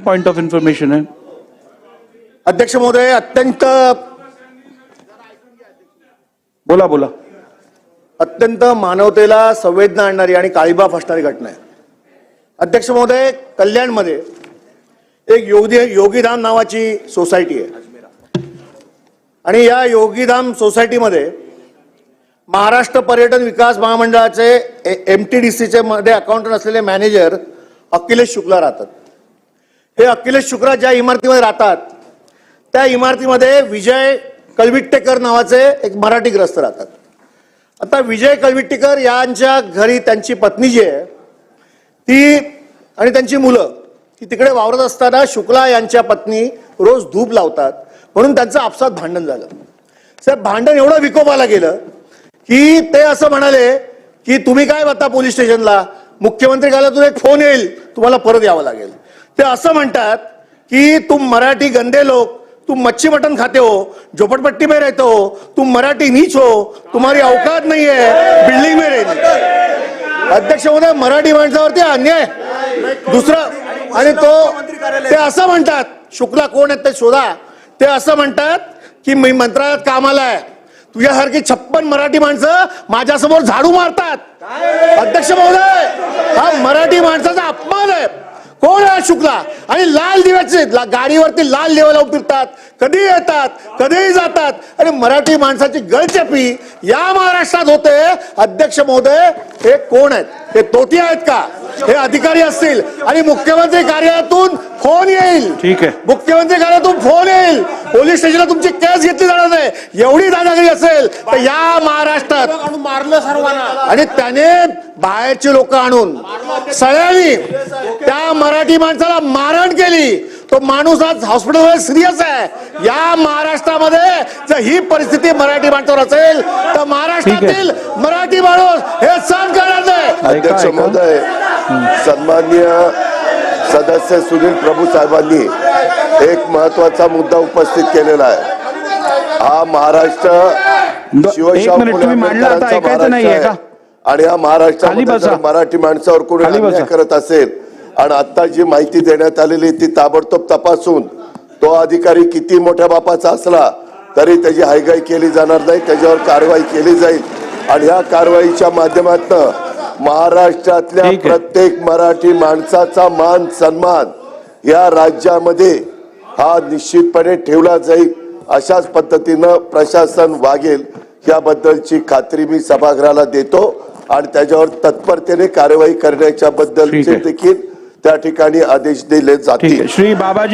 Point of information है। अध्यक्ष महोदय अत्यंत बोला बोला। अत्यंत मानवतेला संवेदना आणणारी आणि काळीबा फासणारी घटना आहे. अध्यक्ष महोदय कल्याणमध्ये एक योगी योगीधाम नावाची सोसायटी आहे. आणि या योगीधाम सोसायटीमध्ये महाराष्ट्र पर्यटन विकास महामंडळाचे एम टी डी सीचे मध्ये अकाउंटंट असलेले मॅनेजर अखिलेश शुक्ला राहतात. हे अखिलेश शुक्ला ज्या इमारतीमध्ये राहतात त्या इमारतीमध्ये विजय कलविट्टेकर नावाचे एक मराठी ग्रस्त राहतात. आता विजय कलविट्टेकर यांच्या घरी त्यांची पत्नी जी आहे ती आणि त्यांची मुलं ती तिकडे वावरत असताना शुक्ला यांच्या पत्नी रोज धूप लावतात म्हणून त्यांचं आपसात भांडण झालं. साहेब भांडण एवढं विकोपाला गेलं की ते असं म्हणाले की तुम्ही काय बघता पोलीस स्टेशनला? मुख्यमंत्री कार्यालयातून एक फोन येईल तुम्हाला परत यावं लागेल. ते असं म्हणतात की तुम मराठी गंदे लोक तुम मच्छी मटन खाते हो झोपड़पट्टी में रहते हो तुम मराठी नीच हो तुम्हारी औकात नाही आहे बिल्डिंग में रहते अध्यक्ष महोदय मराठी माणसावरती अन्याय। दुसरं आणि तो ते असं म्हणतात शुक्ला कोण आहेत ते शोधा। ते असं म्हणतात की मी मंत्रालयात कामाला आहे। तुझ्यासारखी छप्पन मराठी माणसं माझ्यासमोर झाडू मारतात। अध्यक्ष महोदय हा मराठी माणसाचा अपमान आहे। कोण आहे शुक्ला? आणि लाल दिव्याचे ला- गाडीवरती लाल दिवे लावून फिरतात. कधी येतात कधीही जातात. आणि मराठी माणसाची गळचेपी या महाराष्ट्रात होते. अध्यक्ष महोदय हे कोण आहेत? हे तोटी आहेत का? हे अधिकारी असतील. आणि मुख्यमंत्री कार्यालयातून फोन येईल. ठीक आहे. मुख्यमंत्री कार्यालयातून फोन येईल. पोलीस स्टेशनला तुमची केस घेतली जाणार नाही. एवढी दादागिरी असेल तर या महाराष्ट्रात मारलं सर्वांना. आणि त्याने बाहेरची लोक आणून सगळ्यांनी त्या मराठी माणसाला मारण केली. तो माणूस आज हॉस्पिटलमध्ये सिरियस आहे. या महाराष्ट्रामध्ये जर ही परिस्थिती मराठी माणसावर असेल तर महाराष्ट्रातील मराठी माणूस हे सहन करणार नाही. अध्यक्ष. महोदय सन्माननीय सदस्य सुनील प्रभू साहेबांनी एक महत्त्वाचा मुद्दा उपस्थित केलेला आहे हा महाराष्ट्र शिवशाहू महाराष्ट्र. आणि बसा. जर मराठी माणसावर कोणी अन्याय. करत असेल आणि आता जी माहिती देण्यात आलेली ती ताबडतोब तपासून तो अधिकारी किती मोठ्या बापाचा असला तरी त्याची हायगाई केली जाणार नाही त्याच्यावर कारवाई केली जाईल आणि ह्या कारवाईच्या माध्यमातून महाराष्ट्रातल्या. प्रत्येक मराठी माणसाचा मान सन्मान या राज्यामध्ये हा निश्चितपणे ठेवला जाईल अशाच पद्धतीनं प्रशासन वागेल याबद्दलची खात्री मी सभागृहाला देतो आणि त्याच्यावर तत्परतेने कारवाई करण्याच्या बद्दलचे आहे. देखील त्या ठिकाणी आदेश दिले जातील श्री बाबाजी